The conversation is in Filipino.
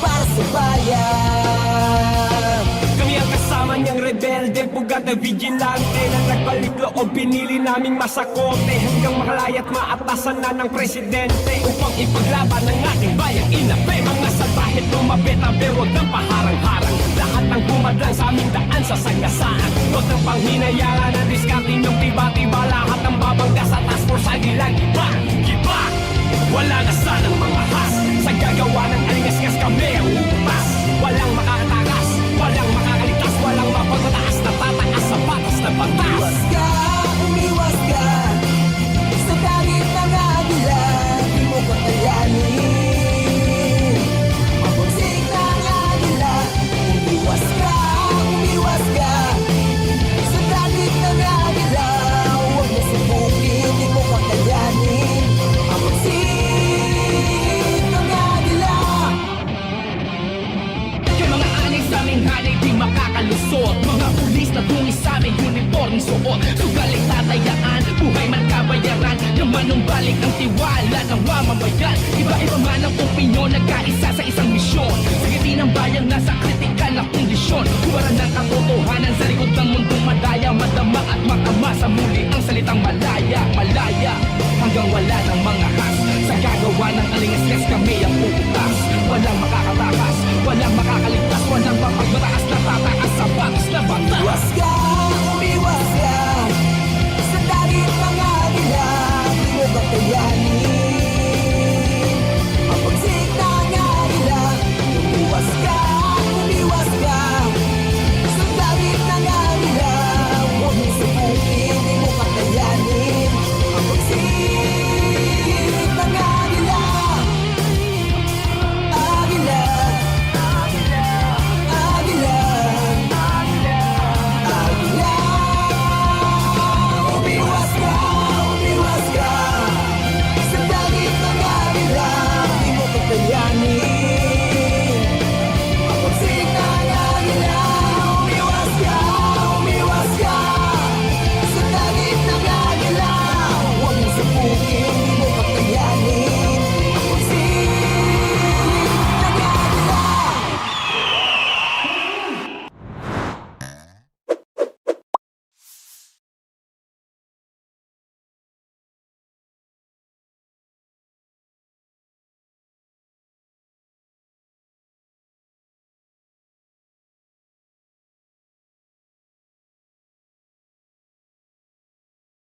para Kami ang kasama niyang rebelde Bugat na vigilante Na nagbalik loob. Pinili naming masakote Hanggang makalayat maatasan na ng presidente. Upang ipaglaban ang ating bayan Inape mga salbahe Tumabit ang ng paharang-harang. Lahat ng kumadlang sa aming daan Sa sagasaan Tot ng panghinayangan Ang diskarte niyong tiba-tiba. Lahat ng babangga sa task force Ay ilang iba Iba. Wala na nakalusot Mga pulis na gumisaming uniform suot. Sugaling tatayaan, buhay man kabayaran. Naman ang balik ng tiwala ng mamamayan Iba-iba man ang opinyon, nagkaisa sa isang misyon. Sa ngiti ng bayang nasa kritikal na kondisyon. Kuwaran ng katotohanan sa likod ng mundong madaya Madama at makama. Sa muli ang salitang malaya Malaya. Hanggang wala ng mga has Sa gagawa ng alingas kami ang